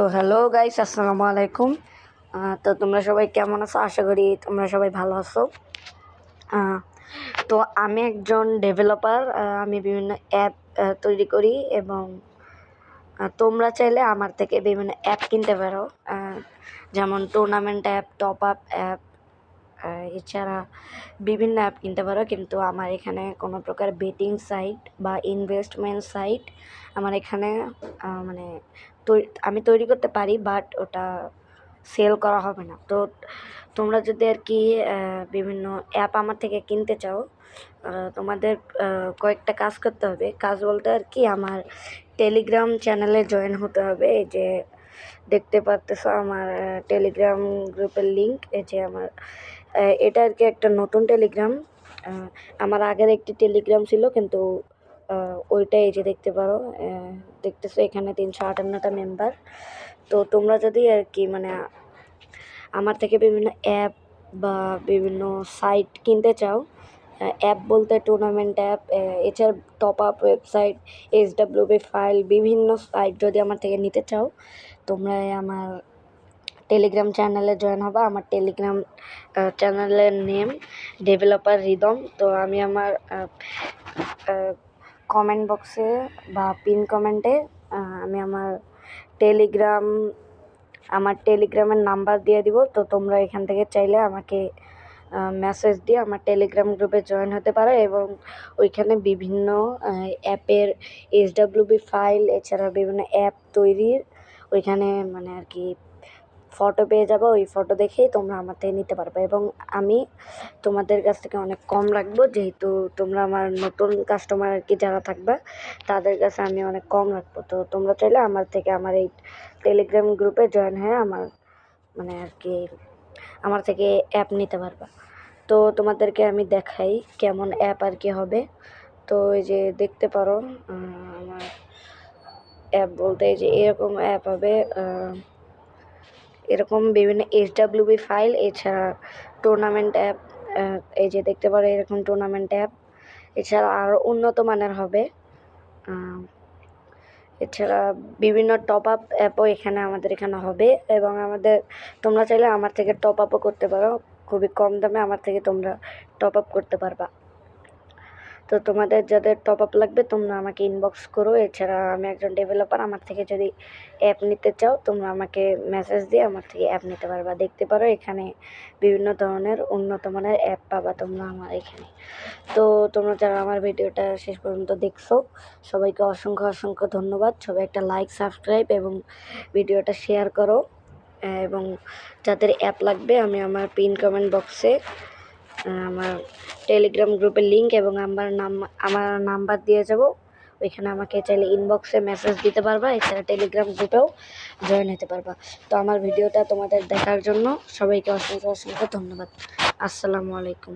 তো hello guys আসসালামু আলাইকুম। তো তোমরা সবাই কেমন আছো? আশা করি তোমরা সবাই ভালো আছো। তো আমি একজন ডেভেলপার আমি বিভিন্ন অ্যাপ তৈরি করি এবং তোমরা চাইলে আমার থেকে বিভিন্ন অ্যাপ কিনতে পারো। যেমন tournament app top up app এছাড়া বিভিন্ন অ্যাপ কিনতে পারো। কিন্তু আমার এখানে কোনো প্রকার বেটিং সাইট বা ইনভেস্টমেন্ট সাইট আমার এখানে মানে আমি তৈরি করতে পারি বাট ওটা সেল করা হবে না। তো তোমরা যদি আর কি বিভিন্ন অ্যাপ আমার থেকে কিনতে চাও তোমাদের কয়েকটা কাজ করতে হবে। কাজ বলতে আর কি, আমার টেলিগ্রাম চ্যানেলে জয়েন হতে হবে। এই যে দেখতে পারতেছো আমার টেলিগ্রাম গ্রুপের লিঙ্ক এই যে আমার এটা আর কি একটা নতুন টেলিগ্রাম আমার আগের একটি টেলিগ্রাম ছিল, কিন্তু ওইটা এই যে দেখতে পারো দেখতেছো এখানে তিনশো আটান্নটা মেম্বার তো তোমরা যদি আর কি মানে আমার থেকে বিভিন্ন অ্যাপ বা বিভিন্ন সাইট কিনতে চাও অ্যাপ বলতে টুর্নামেন্ট অ্যাপ এছাড়া top up website H W B file বিভিন্ন সাইট যদি আমার থেকে নিতে চাও, তোমরা আমার টেলিগ্রাম চ্যানেলে জয়েন হবা। আমার টেলিগ্রাম চ্যানেলের নেম ডেভেলপার রিদম তো আমি আমার কমেন্ট বক্সে বা পিন কমেন্টে আমি আমার টেলিগ্রাম আমার টেলিগ্রামের নাম্বার দিয়ে দিব। তো তোমরা এখান থেকে চাইলে আমাকে মেসেজ দিয়ে আমার টেলিগ্রাম গ্রুপে জয়েন হতে পারো এবং ওইখানে বিভিন্ন অ্যাপের এইচ ডাব্লিউবি ফাইল এছাড়া বিভিন্ন অ্যাপ তৈরির, ওইখানে মানে আর কি ফটো পেয়ে যাব, ওই ফটো দেখেই তোমরা আমার থেকে নিতে পারবে। এবং আমি তোমাদের কাছ থেকে অনেক কম রাখব, যেহেতু তোমরা আমার নতুন কাস্টমার আর কি যারা থাকবে, তাদের কাছে আমি অনেক কম রাখব। তো তোমরা চাইলে আমার থেকে আমার এই টেলিগ্রাম গ্রুপে জয়েন হয়ে আমার মানে আর কি, আমার থেকে অ্যাপ নিতে পারবা। তো তোমাদেরকে আমি দেখাই কেমন অ্যাপ আর কি হবে। তো এই যে দেখতে পারো আমার অ্যাপ বলতে এই যে এরকম অ্যাপ হবে এরকম বিভিন্ন এইচ ডাব্লিউবি ফাইল এছাড়া টুর্নামেন্ট অ্যাপ এই যে দেখতে পারো এরকম টুর্নামেন্ট অ্যাপ এছাড়া আরও উন্নত মানের হবে। এছাড়া বিভিন্ন টপ আপ অ্যাপও এখানে আমাদের এখানে হবে এবং আমাদের, তোমরা চাইলে আমার থেকে টপ আপও করতে পারো। খুবই কম দামে আমার থেকে তোমরা টপ আপ করতে পারবা। তো তোমাদের যাদের টপ আপ লাগবে, তোমরা আমাকে ইনবক্স করো। এছাড়া আমি একজন ডেভেলপার আমার থেকে যদি অ্যাপ নিতে চাও, তোমরা আমাকে মেসেজ দিয়ে আমার থেকে অ্যাপ নিতে পারবা দেখতে পারো। এখানে বিভিন্ন ধরনের উন্নত মানের অ্যাপ পাবা তোমরা আমার এখানে। তো তোমরা যারা আমার ভিডিওটা শেষ পর্যন্ত দেখছ, সবাইকে অসংখ্য অসংখ্য ধন্যবাদ। সবাই একটা লাইক সাবস্ক্রাইব এবং ভিডিওটা শেয়ার করো। এবং যাদের অ্যাপ লাগবে, আমি আমার পিন কমেন্ট বক্সে আমার টেলিগ্রাম গ্রুপের লিঙ্ক এবং আমার নাম, আমার নাম্বার দিয়ে যাব। ওইখানে আমাকে চাইলে ইনবক্সে মেসেজ দিতে পারবা, এছাড়া টেলিগ্রাম গ্রুপেও জয়েন হতে পারবা। তো আমার ভিডিওটা তোমাদের দেখার জন্য সবাইকে অসংখ্য অসংখ্য ধন্যবাদ। আসসালামু আলাইকুম।